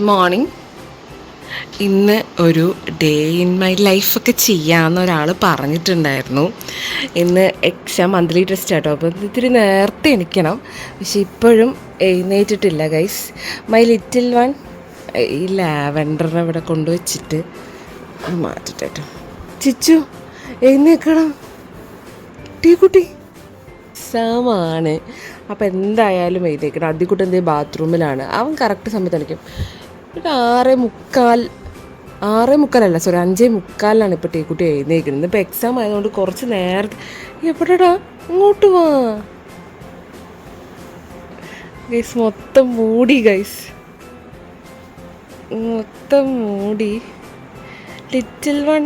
Morning. ഇന്ന് ഒരു day in my ലൈഫൊക്കെ ചെയ്യാമെന്ന് ഒരാൾ പറഞ്ഞിട്ടുണ്ടായിരുന്നു. ഇന്ന് എക്സാം മന്ത്ലി ടെസ്റ്റ് ആട്ടോ. അപ്പോൾ ഇത്തിരി നേരത്തെ എണിക്കണം. പക്ഷെ ഇപ്പോഴും എഴുന്നേറ്റിട്ടില്ല ഗൈസ് മൈ ലിറ്റിൽ വൺ ഈ ലാവൻഡറിനെ അവിടെ കൊണ്ടുവച്ചിട്ട് മാറ്റിട്ടു ചിച്ചു എഴുന്നേക്കണം. ടീ കുട്ടി. എക്സാമാണ് അപ്പോൾ എന്തായാലും എഴുതേക്കണം അതിക്കുട്ടി എന്തെങ്കിലും ബാത്റൂമിലാണ് അവൻ കറക്റ്റ് സമയത്ത് കളിക്കും ഒരു ആറേ മുക്കാൽ ആറേ മുക്കാലല്ല സോറി അഞ്ചേ മുക്കാലിലാണ് ഇപ്പോൾ ടീക്കുട്ടി എഴുന്നേക്കുന്നത് ഇപ്പോൾ എക്സാം ആയതുകൊണ്ട് കുറച്ച് നേരത്തെ എവിടെടാ? ഇങ്ങോട്ട് വാ. ഗൈസ് മൊത്തം മൂടി ഗൈസ് മൊത്തം മൂടി. ലിറ്റിൽ വൺ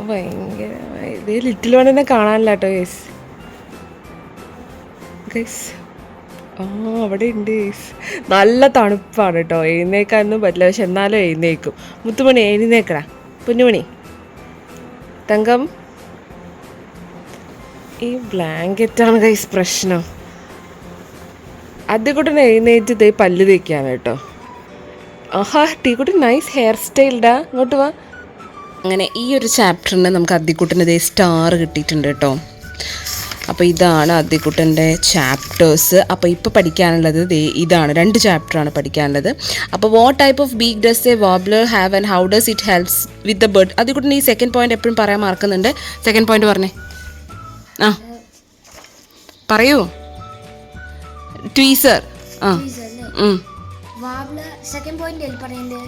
ഭയങ്കര ഇത് ലിറ്റിൽ വണ്ണിനെ കാണാനില്ല കേട്ടോ ഗൈസ് ഗൈസ് ആ അവിടെ ഉണ്ട്. നല്ല തണുപ്പാണ് കേട്ടോ എഴുന്നേക്കാനൊന്നും പറ്റില്ല. പക്ഷെ എന്നാലും എഴുന്നേക്കും. മുത്തുമണി എഴുന്നേക്കടാ. പൊന്നുമണി. തങ്കം. ഈ ബ്ലാങ്കറ്റാണ് കൈസ് പ്രശ്നം. ആദ്യക്കൂട്ടൻ എഴുന്നേറ്റ് ദേ പല്ല് തേക്കാണ് കേട്ടോ. ആഹാ ടീക്കുട്ടി നൈസ് ഹെയർ സ്റ്റൈൽഡാ ഇങ്ങോട്ട് വാ. അങ്ങനെ ഈ ഒരു ചാപ്റ്ററിന് നമുക്ക് അദ്ദിക്കുട്ടന് ഇതേ സ്റ്റാർ കിട്ടിയിട്ടുണ്ട് കേട്ടോ അപ്പോൾ ഇതാണ് അദ്ദിക്കുട്ടന്റെ ചാപ്റ്റേഴ്സ് അപ്പോൾ ഇപ്പോൾ പഠിക്കാനുള്ളത് ഇതാണ് രണ്ട് ചാപ്റ്ററാണ് പഠിക്കാനുള്ളത്. അപ്പോൾ what type of beak does a warbler have and how does it helps with the bird Addikuttan ഈ സെക്കൻഡ് പോയിന്റ് എപ്പോഴും പറയാൻ മറക്കുന്നുണ്ട്. സെക്കൻഡ് പോയിന്റ് പറഞ്ഞേ. ആ. പറയൂ. ട്വീസർ ആ.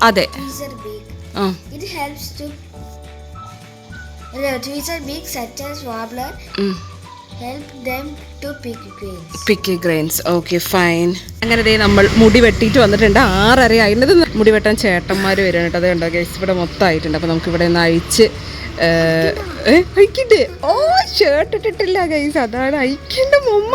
അതെ. ആ. It helps to beak such as warbler ഉം. Help them to pick grains pick grains okay fine അങ്ങനെ ദേ നമ്മൾ മുടി വെട്ടിയിട്ട് വന്നിട്ടുണ്ട്. ആറര ആയിരുന്നത് മുടി വെട്ടാൻ ചേട്ടന്മാർ വരുന്നുണ്ട് കേട്ടോ. അത് കണ്ടോ ഗൈസ് ഇവിടെ മൊത്തം ആയിട്ടുണ്ട് അപ്പോൾ നമുക്ക് ഇവിടെ നിന്ന് അഴിച്ച് ഓ ഷർട്ട് ഇട്ടിട്ടില്ല ഗൈസ് അതാണ് അയക്കേണ്ട മൊമ്മ.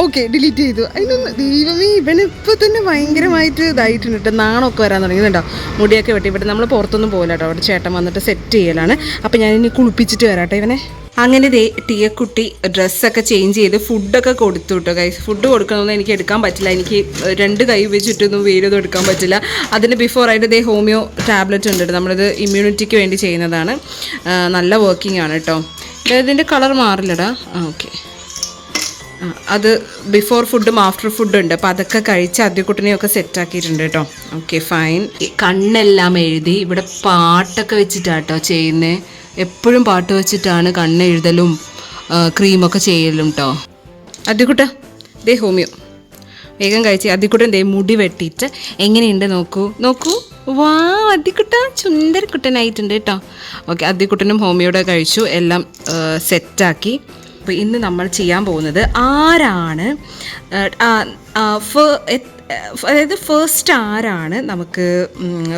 ഓക്കെ ഡിലീറ്റ് ചെയ്തു. അതിനൊന്ന് ദൈവമേ ഇവനിപ്പോൾ തന്നെ ഭയങ്കരമായിട്ട് ഇതായിട്ടുണ്ട് കേട്ടോ. നാണമൊക്കെ വരാൻ തുടങ്ങിയിട്ടുണ്ടോ മുടിയൊക്കെ വെട്ടി. ഇവിടെ നമ്മൾ പുറത്തൊന്നും പോകില്ല കേട്ടോ. അവിടെ ചേട്ടൻ വന്നിട്ട് സെറ്റ് ചെയ്യലാണ്. അപ്പം ഞാൻ ഇനി കുളിപ്പിച്ചിട്ട് വരാം കേട്ടോ ഇവനെ. അങ്ങനെ ദേ ടീയക്കുട്ടി ഡ്രസ്സൊക്കെ ചേഞ്ച് ചെയ്ത് ഫുഡൊക്കെ കൊടുത്തു കേട്ടോ കൈ ഫുഡ് കൊടുക്കണമെന്ന് എനിക്ക് എടുക്കാൻ പറ്റില്ല. എനിക്ക് രണ്ട് കൈ വെച്ചിട്ടൊന്നും വീടൊന്നും എടുക്കാൻ പറ്റില്ല. അതിന് ബിഫോർ ആയിട്ട് ദേ ഹോമിയോ ടാബ്ലറ്റ് ഉണ്ട്. നമ്മളിത് ഇമ്മ്യൂണിറ്റിക്ക് വേണ്ടി ചെയ്യുന്നതാണ്. നല്ല വർക്കിംഗ് ആണ് കേട്ടോ ഇതിന്റെ കളർ മാറില്ലടാ. ആ ഓക്കെ അത് ബിഫോർ ഫുഡും ആഫ്റ്റർ ഫുഡും ഉണ്ട്. അപ്പോൾ അതൊക്കെ കഴിച്ച് ആദ്യക്കുട്ടനെയൊക്കെ സെറ്റാക്കിയിട്ടുണ്ട് കേട്ടോ ഓക്കെ ഫൈൻ കണ്ണെല്ലാം എഴുതി ഇവിടെ പാട്ടൊക്കെ വെച്ചിട്ടാട്ടോ ചെയ്യുന്നത് എപ്പോഴും പാട്ട് വെച്ചിട്ടാണ് കണ്ണ് എഴുതലും ആ, ക്രീമൊക്കെ ചെയ്യലും കേട്ടോ അതിക്കുട്ട ദേ ഹോമിയോ. വേഗം കഴിച്ച് അദ്ദിക്കുട്ടൻ ദേ മുടി വെട്ടിയിട്ട് എങ്ങനെയുണ്ട് നോക്കൂ. നോക്കൂ. വാ അദ്ദിക്കുട്ട ചുന്ദരക്കുട്ടനായിട്ടുണ്ട് കേട്ടോ ഓക്കെ അതിക്കുട്ടനും ഹോമിയോടെ കഴിച്ചു എല്ലാം സെറ്റാക്കി. അപ്പോൾ ഇന്ന് നമ്മൾ ചെയ്യാൻ പോകുന്നത് ആരാണ് അതായത് ഫസ്റ്റ് ആരാണ് നമുക്ക്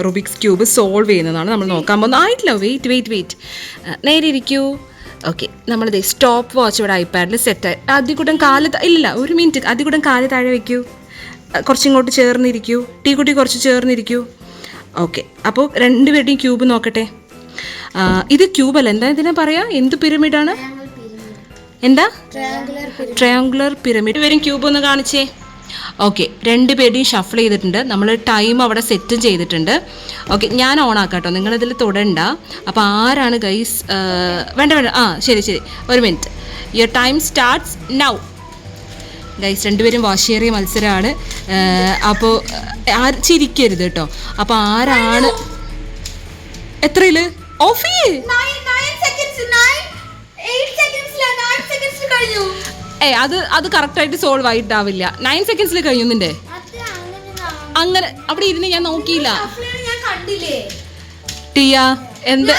റുബിക്സ് ക്യൂബ് സോൾവ് ചെയ്യുന്നതാണ് നമ്മൾ നോക്കാൻ പോകുന്നത്. ആയിട്ടില്ല വെയിറ്റ് വെയിറ്റ് വെയിറ്റ് നേരെ ഇരിക്കൂ. ഓക്കെ നമ്മളിത് സ്റ്റോപ്പ് വാച്ച് ഇവിടെ ഐപാഡിൽ സെറ്റായി ആദ്യകൂട്ടം കാൽ കാല ഇല്ലില്ല ഒരു മിനിറ്റ് ആദ്യകൂട്ടം കാൽ താഴെ വെക്കൂ. അഹ് കുറച്ചിങ്ങോട്ട് ചേർന്നിരിക്കൂ. ടീ കുട്ടി കുറച്ച് ചേർന്നിരിക്കൂ. ഓക്കെ അപ്പോൾ രണ്ടുപേരുടെയും ക്യൂബ് നോക്കട്ടെ. ഇത് ക്യൂബല്ല എന്താ ഇതിനെ പറയാ? എന്ത് പിരമിഡാണ് എന്താ? ട്രയാങ്കുലർ പിരമിഡ് വരും ക്യൂബ് ഒന്ന് കാണിച്ചേ. ഓക്കെ രണ്ടുപേരുടെയും ഷഫിൾ ചെയ്തിട്ടുണ്ട്. നമ്മൾ ടൈം അവിടെ സെറ്റും ചെയ്തിട്ടുണ്ട്. ഓക്കെ ഞാൻ ഓൺ ആക്കാം കേട്ടോ നിങ്ങളിതിൽ തൊടണ്ട. അപ്പോൾ ആരാണ് ഗൈസ് വേണ്ട വേണ്ട. ആ ശരി ശരി. ഒരു minute your time starts now guys രണ്ടുപേരും വാശിയേറിയ മത്സരമാണ് അപ്പോൾ ആര് ചിരിക്കരുത് കേട്ടോ അപ്പോൾ ആരാണ്? എത്രയിൽ? ഓഫ് ഏ അത് അത് കറക്റ്റായിട്ട് സോൾവ് ആയിട്ടാവില്ല. നയൻ സെക്കൻഡ്സിൽ കഴിഞ്ഞു നിന്റെ. അങ്ങനെ അവിടെ ഇരുന്ന് ഞാൻ നോക്കിയില്ല. ടിയ എന്ത്?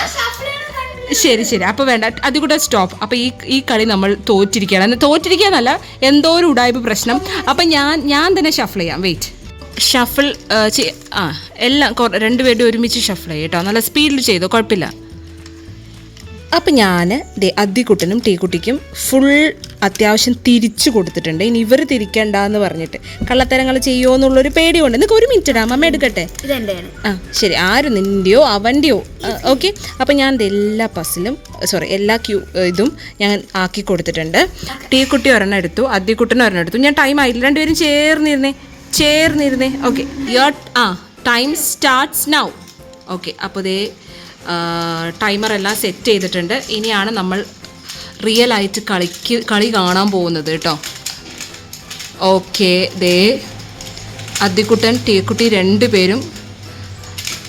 ശരി ശരി. അപ്പോൾ വേണ്ട അത് കൂടെ സ്റ്റോപ്പ് അപ്പോൾ ഈ ഈ കളി നമ്മൾ തോറ്റിരിക്കുകയാണ്. എന്ന് തോറ്റിരിക്കുകയെന്നല്ല എന്തോ ഒരു ഉടായ്പ പ്രശ്നം. അപ്പം ഞാൻ ഞാൻ തന്നെ ഷഫിൾ ചെയ്യാം. വെയിറ്റ് ഷഫിൾ ആ എല്ലാം രണ്ടുപേരും രണ്ടുപേരുടെ ഒരുമിച്ച് ഷഫിൾ ചെയ്യാം കേട്ടോ. നല്ല സ്പീഡിൽ ചെയ്തോ കുഴപ്പമില്ല. അപ്പം ഞാൻ ദേ അദ്ദിക്കുട്ടനും ടീക്കുട്ടിക്കും ഫുൾ അത്യാവശ്യം തിരിച്ചു കൊടുത്തിട്ടുണ്ട്. ഇനി ഇവർ തിരിക്കണ്ട എന്ന് പറഞ്ഞിട്ട് കള്ളത്തരങ്ങൾ ചെയ്യുമോ എന്നുള്ളൊരു പേടിയുണ്ട്. നിങ്ങൾക്ക് ഒരു മിനിറ്റ് ഇടാം. അമ്മ എടുക്കട്ടെ? ആ ശരി. ആര്? നിന്റെയോ അവന്റെയോ ഓക്കെ. അപ്പം ഞാൻ എല്ലാ പസിലും സോറി എല്ലാ ക്യൂ ഇതും ഞാൻ ആക്കി കൊടുത്തിട്ടുണ്ട്. ടീ കുട്ടി ഒരെണ്ണം എടുത്തു അദ്ദിക്കുട്ടനും ഒരെണ്ണം എടുത്തു. ഞാൻ ടൈം ആയില്ല. രണ്ടുപേരും ചേർന്നിരുന്നേ ചേർന്നിരുന്നേ. ഓക്കെ. യോ ആ ടൈം സ്റ്റാർട്ട്സ് നൗ ഓക്കെ. അപ്പോൾ ഇതേ ടൈമർ എല്ലാം സെറ്റ് ചെയ്തിട്ടുണ്ട്. ഇനിയാണ് നമ്മൾ റിയൽ ആയിട്ട് കളിക്ക് കളി കാണാൻ പോകുന്നത് കേട്ടോ. ഓക്കെ ദേ അദ്ദിക്കുട്ടൻ ടീക്കുട്ടി രണ്ട് പേരും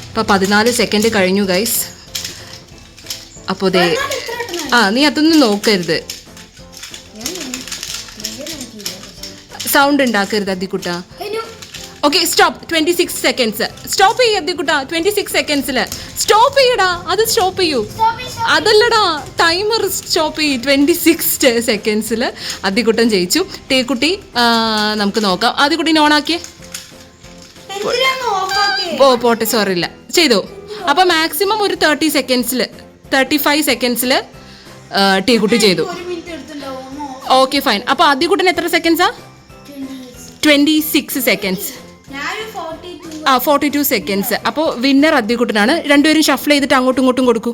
ഇപ്പോൾ പതിനാല് സെക്കൻഡ് കഴിഞ്ഞു ഗൈസ് അപ്പോൾ ദേ ആ നീ അതൊന്നും നോക്കരുത്. സൗണ്ട് ഉണ്ടാക്കരുത് അദ്ദിക്കുട്ട. Okay stop twenty six seconds stop ചെയ്യ കുട്ടാ ട്വന്റി സിക്സ് സെക്കൻഡ്സിൽ സ്റ്റോപ്പ് ചെയ്യടാ. അത് സ്റ്റോപ്പ് ചെയ്യൂ. അതല്ലടാ. ടൈമർ സ്റ്റോപ്പ് ചെയ്യൂ. ട്വന്റി സിക്സ് സെക്കൻഡ്സിൽ അദ്ദിക്കുട്ടൻ ജയിച്ചു. തേക്കുട്ടി നമുക്ക് നോക്കാം. ആദ്യക്കുട്ടീനെ ഓണാക്കിയേ? ഓ പോട്ടെ. സോറി ഇല്ല. ചെയ്തു. അപ്പൊ മാക്സിമം ഒരു തേർട്ടി സെക്കൻഡ്സിൽ തേർട്ടി ഫൈവ് സെക്കൻഡ്സിൽ ടീക്കുട്ടി ചെയ്തു. ഓക്കെ ഫൈൻ അപ്പൊ ആദ്യക്കുട്ടൻ എത്ര സെക്കൻഡ്സാ ട്വന്റി സിക്സ് സെക്കൻഡ്സ് ആ ഫോർട്ടി ടു സെക്കൻഡ്സ് അപ്പോൾ വിന്നർ അദ്യക്കുട്ടനാണ് രണ്ടുപേരും ഷഫിൾ ചെയ്തിട്ട് അങ്ങോട്ടും ഇങ്ങോട്ടും കൊടുക്കൂ.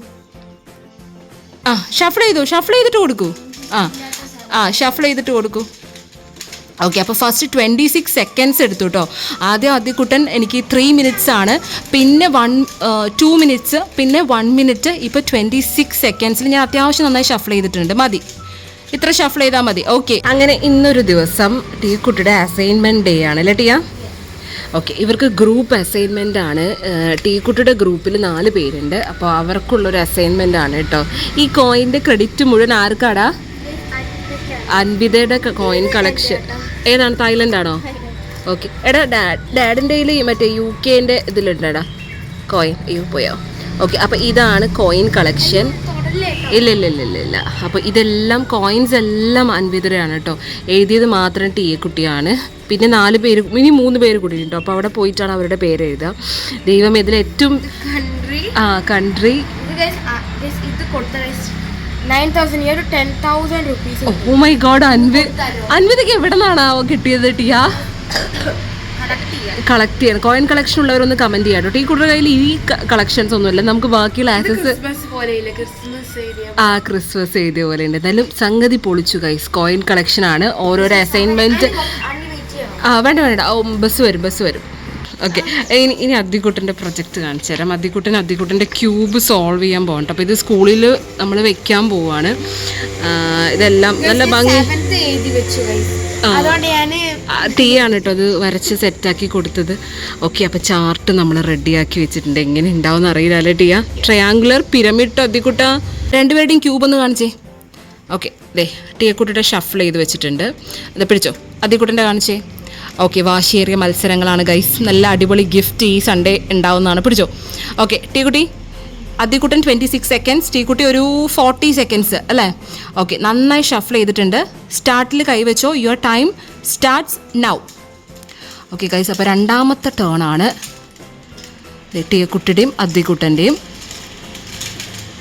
ആ ഷഫിൾ ചെയ്തു ഷഫിൾ ചെയ്തിട്ട് കൊടുക്കൂ. ആ ആ ഷഫിൾ ചെയ്തിട്ട് കൊടുക്കൂ. ഓക്കെ അപ്പോൾ ഫസ്റ്റ് ട്വന്റി സിക്സ് സെക്കൻഡ്സ് എടുത്തു കേട്ടോ ആദ്യം ആദ്യക്കുട്ടൻ എനിക്ക് ത്രീ മിനിറ്റ്സ് ആണ്. പിന്നെ വൺ ടു മിനിറ്റ്സ് പിന്നെ വൺ മിനിറ്റ് ഇപ്പോൾ ട്വന്റി സിക്സ് സെക്കൻഡ്സിൽ ഞാൻ അത്യാവശ്യം നന്നായി ഷഫിൾ ചെയ്തിട്ടുണ്ട്. മതി. ഇത്ര ഷഫിൾ ചെയ്താൽ മതി. ഓക്കെ അങ്ങനെ ഇന്നൊരു ദിവസം ടീ കുട്ടിയുടെ അസൈൻമെന്റ് ഡേ ആണ്. അല്ലേ ടിയ? ഓക്കെ ഇവർക്ക് ഗ്രൂപ്പ് അസൈൻമെന്റ് ആണ്. ഏഹ്, ടീ കുട്ടിയുടെ ഗ്രൂപ്പിൽ നാല് പേരുണ്ട്. അപ്പോൾ അവർക്കുള്ളൊരു അസൈൻമെന്റ് ആണ് കേട്ടോ. ഈ കോയിന്റെ ക്രെഡിറ്റ് മുഴുവൻ ആർക്കാടാ? അൻവിതയുടെ കോയിൻ കളക്ഷൻ ഏതാണ്? തായ്ലൻഡ് ആണോ? ഓക്കെ എടാ ഡാഡ് ഡാഡിന്റെ കയ്യിൽ മറ്റേ യു കെന്റെ ഇതിലുണ്ടടാ. കോയിൻ അയ്യോ പോയോ. ഓക്കെ അപ്പോൾ ഇതാണ് കോയിൻ കളക്ഷൻ ഇല്ല ഇല്ല ഇല്ല ഇല്ല ഇല്ല അപ്പോൾ ഇതെല്ലാം കോയിൻസ് എല്ലാം അൻവിതരയാണ് കേട്ടോ എഴുതിയത് മാത്രം ടി എ കുട്ടിയാണ്. പിന്നെ നാല് പേര് ഇനി മൂന്ന് പേര് കൂടി കേട്ടോ അപ്പോൾ അവിടെ പോയിട്ടാണ് അവരുടെ പേര് എഴുതുക. ദൈവം ഇതിൽ ഏറ്റവും കൺട്രി ആ country oh my god Anvi അൻവിതയ്ക്ക് എവിടെ നിന്നാണ് കിട്ടിയത് ടിയാ കളക്ട് ചെയ്യണം കോയിൻ കളക്ഷൻ ഉള്ളവരൊന്ന് കമന്റ് ചെയ്യാം കേട്ടോ ഈ കൂടുതൽ കയ്യിൽ ഈ കളക്ഷൻസ് ഒന്നുമില്ല. നമുക്ക് ബാക്കിയുള്ള ആക്സസ് ആ ക്രിസ്മസ് എഴുതിയ പോലെ ഉണ്ട്. എന്തായാലും സംഗതി പൊളിച്ചു ഗൈസ് കോയിൻ കളക്ഷൻ ആണ്. ഓരോരോ അസൈൻമെന്റ് ആ വേണ്ട വേണ്ട. ഓ ബസ് വരും ബസ് വരും. ഓക്കെ ഇനി ഇനി അദ്ദിക്കുട്ടന്റെ പ്രൊജക്റ്റ് കാണിച്ചു തരാം. അദ്ദിക്കുട്ടൻ അദ്ദിക്കുട്ടന്റെ ക്യൂബ് സോൾവ് ചെയ്യാൻ പോകണ്ട അപ്പോൾ ഇത് സ്കൂളിൽ നമ്മൾ വെക്കാൻ പോവാണ്. ഇതെല്ലാം നല്ല ഭംഗി. അതുകൊണ്ട് ഞാൻ ആണ് കേട്ടോ അത് വരച്ച് സെറ്റാക്കി കൊടുത്തത്. ഓക്കെ അപ്പോൾ ചാർട്ട് നമ്മൾ റെഡിയാക്കി വെച്ചിട്ടുണ്ട്. എങ്ങനെ ഉണ്ടാവും അറിയില്ല അല്ലേ ടിയ? ട്രയാങ്കുലർ പിരമിഡ് അതിക്കുട്ട രണ്ടുപേരുടെയും ക്യൂബ് ഒന്ന് കാണിച്ചേ. ഓക്കെ ദേ ടീയക്കുട്ടിയുടെ ഷഫിൾ ചെയ്ത് വെച്ചിട്ടുണ്ട്. അത് പിടിച്ചോ? അതിക്കുട്ടന്റെ കാണിച്ചേ. ഓക്കെ വാശിയേറിയ മത്സരങ്ങളാണ് ഗൈസ് നല്ല അടിപൊളി ഗിഫ്റ്റ് ഈ സൺഡേ ഉണ്ടാവുന്നതാണ് പിടിച്ചോ? ഓക്കെ ടീക്കുട്ടി അദ്ദിക്കുട്ടൻ ട്വന്റി സിക്സ് സെക്കൻഡ്സ് ടീക്കുട്ടി ഒരു ഫോർട്ടി സെക്കൻഡ്സ് അല്ലേ? ഓക്കെ നന്നായി ഷഫിൾ ചെയ്തിട്ടുണ്ട്. സ്റ്റാർട്ടിൽ കൈവച്ചോ. Your time starts now okay guys അപ്പോൾ രണ്ടാമത്തെ ടേൺ ആണ്. ടീക്കുട്ടിയുടെയും അദ്ദിക്കുട്ടന്റെയും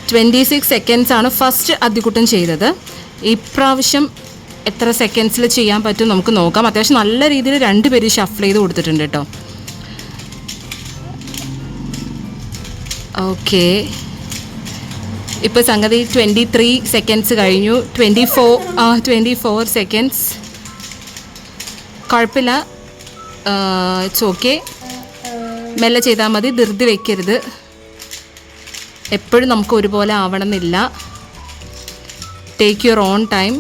ട്വന്റി സിക്സ് സെക്കൻഡ്സ് ആണ് ഫസ്റ്റ് അദ്ദിക്കുട്ടൻ ചെയ്തത്. ഇപ്രാവശ്യം എത്ര സെക്കൻഡ്സിൽ ചെയ്യാൻ പറ്റും നമുക്ക് നോക്കാം. അത്യാവശ്യം നല്ല രീതിയിൽ രണ്ട് പേര് ഷഫിൾ ചെയ്ത് കൊടുത്തിട്ടുണ്ട് കേട്ടോ. ഓക്കെ ഇപ്പോൾ സംഗതി ട്വന്റി ത്രീ സെക്കൻഡ്സ് കഴിഞ്ഞു. ട്വന്റി ഫോർ ആ ട്വന്റി ഫോർ സെക്കൻഡ്സ് കുഴപ്പമില്ല ഇറ്റ്സ് ഓക്കെ മെല്ലെ ചെയ്താൽ മതി. ധൃതി വയ്ക്കരുത് എപ്പോഴും നമുക്ക് ഒരുപോലെ ആവണമെന്നില്ല. ടേക്ക് യുവർ ഓൺ ടൈം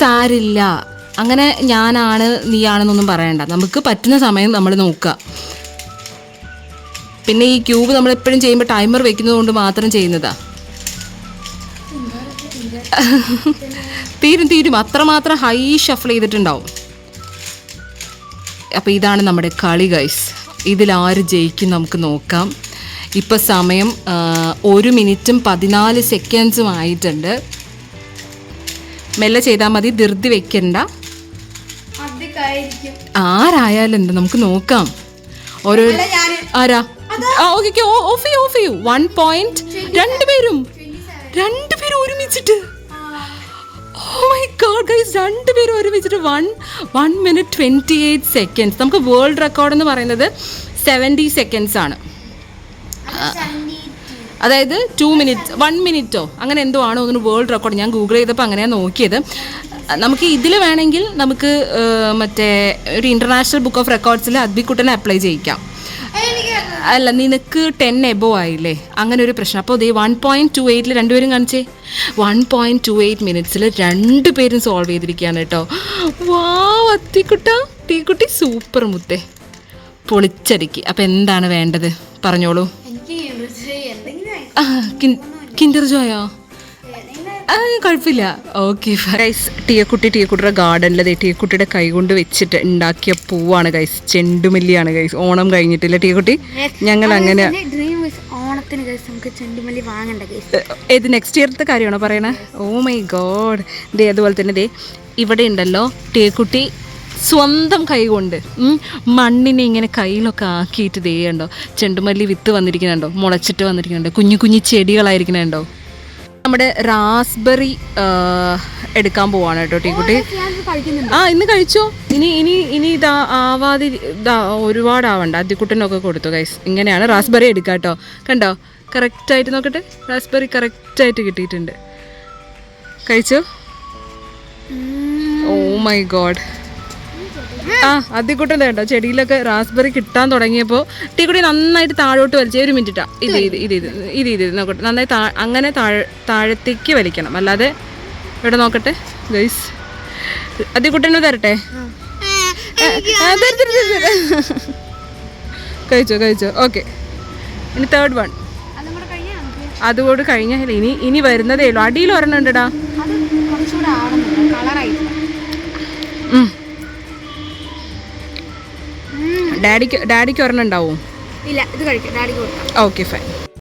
സാരില്ല. അങ്ങനെ ഞാനാണ് നീയാണെന്നൊന്നും പറയണ്ട. നമുക്ക് പറ്റുന്ന സമയം നമ്മൾ നോക്കുക. പിന്നെ ഈ ക്യൂബ് നമ്മൾ എപ്പോഴും ചെയ്യുമ്പോൾ ടൈമർ വെക്കുന്നത് കൊണ്ട് മാത്രം ചെയ്യുന്നതാ. തീരും തീരും. അത്രമാത്രം ഹൈ ഷഫിൾ ചെയ്തിട്ടുണ്ടാവും. അപ്പോൾ ഇതാണ് നമ്മുടെ കളി ഗൈസ് ഇതിലാര് ജയിക്കും നമുക്ക് നോക്കാം. ഇപ്പോൾ സമയം ഒരു മിനിറ്റും പതിനാല് സെക്കൻഡ്സും ആയിട്ടുണ്ട്. മെല്ലെ ചെയ്താൽ മതി ധൃതി വെക്കണ്ട. ആരായാലും എന്താ നമുക്ക് നോക്കാം. ഓരോ ആരാ? ആ ഓക്കെ ഓഫ് ചെയ്യൂ ഓഫ് ചെയ്യൂ. വൺ പോയിന്റ് രണ്ടുപേരും രണ്ടുപേരും ഒരുമിച്ചിട്ട്. ഓ മൈ ഗോഡ് ഗൈസ് രണ്ടുപേരും ഒരുമിച്ചിട്ട് one one minute twenty eight seconds നമുക്ക് വേൾഡ് റെക്കോർഡ് എന്ന് പറയുന്നത് സെവന്റി സെക്കൻഡ്സ് ആണ്. അതായത് ടു മിനിറ്റ് വൺ മിനിറ്റോ അങ്ങനെ എന്തോ ആണോ ഒന്ന് വേൾഡ് റെക്കോർഡ് ഞാൻ ഗൂഗിൾ ചെയ്തപ്പോൾ അങ്ങനെയാണ് നോക്കിയത്. നമുക്ക് ഇതിൽ വേണമെങ്കിൽ നമുക്ക് മറ്റേ ഒരു ഇന്റർനാഷണൽ ബുക്ക് ഓഫ് റെക്കോർഡ്സിൽ അദ്ബിക്കുട്ടനെ അപ്ലൈ ചെയ്യിക്കാം. അല്ല നിനക്ക് ടെൻ എബോ ആയില്ലേ? അങ്ങനെ ഒരു പ്രശ്നം. അപ്പോൾ ദേ വൺ പോയിന്റ് ടു എയ്റ്റിൽ രണ്ടുപേരും കാണിച്ചേ. വൺ പോയിന്റ് ടു എയ്റ്റ് മിനിറ്റ്സിൽ രണ്ടുപേരും സോൾവ് ചെയ്തിരിക്കുകയാണ് കേട്ടോ. വാ അത്തിക്കുട്ട തീക്കുട്ടി സൂപ്പർ മുത്തേ. പൊളിച്ചടിക്ക്. അപ്പം എന്താണ് വേണ്ടത്? പറഞ്ഞോളൂ. കിൻഡർ ജോയോ കുഴപ്പമില്ല. ഓക്കെ ഗൈസ് ടീയക്കുട്ടി ടീയക്കുട്ടിയുടെ ഗാർഡനിൽ ടീയക്കുട്ടിയുടെ കൈ കൊണ്ട് വെച്ചിട്ട് ഉണ്ടാക്കിയ പൂവാണ് ഗൈസ് ചെണ്ടുമല്ലിയാണ് ഗൈസ് ഓണം കഴിഞ്ഞിട്ടില്ല ടീയക്കുട്ടി ഞങ്ങൾ അങ്ങനെ ഓണത്തിന് കേസ് നമുക്ക് ചെണ്ടുമല്ലി വാങ്ങണ്ട ഏത് നെക്സ്റ്റ് ഇയർത്തെ കാര്യമാണോ പറയണേ? ഓ മൈ ഗോഡ് ദേ അതുപോലെ തന്നെ ദേ ഇവിടെ ഉണ്ടല്ലോ ടീയക്കുട്ടി സ്വന്തം കൈ കൊണ്ട് മണ്ണിനെ ഇങ്ങനെ കയ്യിലൊക്കെ ആക്കിയിട്ട് ദേ ഉണ്ടോ ചെണ്ടുമല്ലി വിത്ത് വന്നിരിക്കുന്നുണ്ടോ മുളച്ചിട്ട് വന്നിരിക്കുന്നുണ്ടോ കുഞ്ഞു കുഞ്ഞു ചെടികളായിരിക്കുന്നുണ്ടോ? നമ്മുടെ റാസ്ബെറി എടുക്കാൻ പോവാണ് കേട്ടോ ടീക്കുട്ടി. ആ ഇന്ന് കഴിച്ചോ? ഇനി ഇനി ഇനി ഇതാ ആവാതി ഇതാ ഒരുപാട് ആവണ്ട അദ്യക്കുട്ടനൊക്കെ കൊടുത്തു ഗൈസ് ഇങ്ങനെയാണ് റാസ്ബെറി എടുക്കുക കേട്ടോ കണ്ടോ? കറക്റ്റായിട്ട് നോക്കട്ടെ. റാസ്ബെറി കറക്റ്റായിട്ട് കിട്ടിയിട്ടുണ്ട്. കഴിച്ചോ? ഓ മൈ ഗോഡ് ആ അദ്യക്കുട്ടന്റെ കേട്ടോ ചെടിയിലൊക്കെ റാസ്ബെറി കിട്ടാൻ തുടങ്ങിയപ്പോൾ കൂടി നന്നായിട്ട് താഴോട്ട് വലിച്ചേ ഒരു മിനിറ്റാ ഇത് ഇത് ഇത് ഇത് ഇത് ഇത് ഇത് നോക്കട്ടെ. നന്നായി താ അങ്ങനെ താഴെ താഴത്തേക്ക് വലിക്കണം. അല്ലാതെ ഇവിടെ നോക്കട്ടെ. ഗൈസ് അദ്യക്കുട്ടനെ തരട്ടെ. കഴിച്ചോ കഴിച്ചോ. ഓക്കെ ഇനി തേർഡ് വൺ അതുകൊണ്ട് അതുകൂടെ കഴിഞ്ഞാൽ ഇനി ഇനി വരുന്നതേ ഉള്ളൂ. അടിയിൽ ഒരെണ്ണം ഉണ്ടടാ. ഡാഡിക്ക് ഡാഡിക്ക് ഒരെണ്ണം ഉണ്ടാവും. ഇല്ല ഇത് കഴിക്കാം. ഡാഡിക്ക് കൊടുക്കാം. Okay fine